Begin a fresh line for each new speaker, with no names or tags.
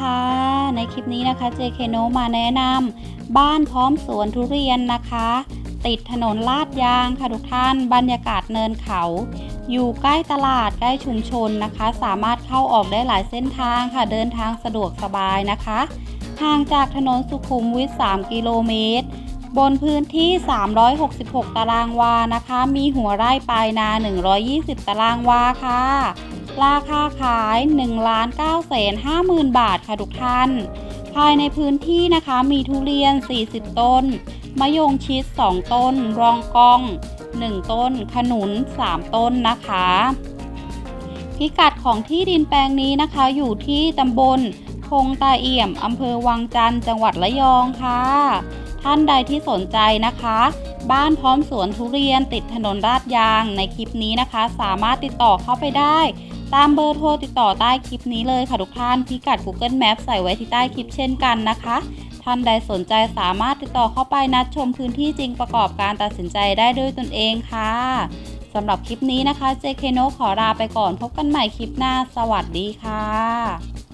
ค่ะ ในคลิปนี้นะคะ JK n o มาแนะนำบ้านพร้อมสวนทุเรียนนะคะ ติดถนนลาดยางค่ะทุกท่านบรรยากาศเนินเขา อยู่ใกล้ตลาดใกล้ชุมชนนะคะ สามารถเข้าออกได้หลายเส้นทางค่ะ เดินทางสะดวกสบายนะคะห่างจากถนนสุขุมวิท 3 กิโลเมตร บนพื้นที่ 366 ตารางวานะคะ มีหัวไร่ปลายนา 120 ตารางวาค่ะ ราคาขาย1 9 5 0 0 0 0 บาทค่ะทุกท่าน ภายในพื้นที่นะคะมีทุเรียน 40 ต้น มะยงชิด 2 ต้น รองกอง 1 ต้น ขนุน 3 ต้นนะคะ พิกัดของที่ดินแปลงนี้นะคะอยู่ที่ตำบล พงตาเอี่ยมอำเภอวังจันทร์จังหวัดระยองค่ะ ท่านใดที่สนใจนะคะ บ้านพร้อมสวนทุเรียนติดถนนลาดยางในคลิปนี้นะคะ สามารถติดต่อเข้าไปได้ ตามเบอร์โทรติดต่อใต้คลิปนี้เลยค่ะทุกท่านพิกัด Google Map ใส่ไว้ที่ใต้คลิปเช่นกันนะคะท่านใดสนใจสามารถติดต่อเข้าไปนัดชมพื้นที่จริงประกอบการตัดสินใจได้ด้วยตนเองค่ะสำหรับคลิปนี้นะคะ JK n o ขอลาไปก่อนพบกันใหม่คลิปหน้า สวัสดีค่ะ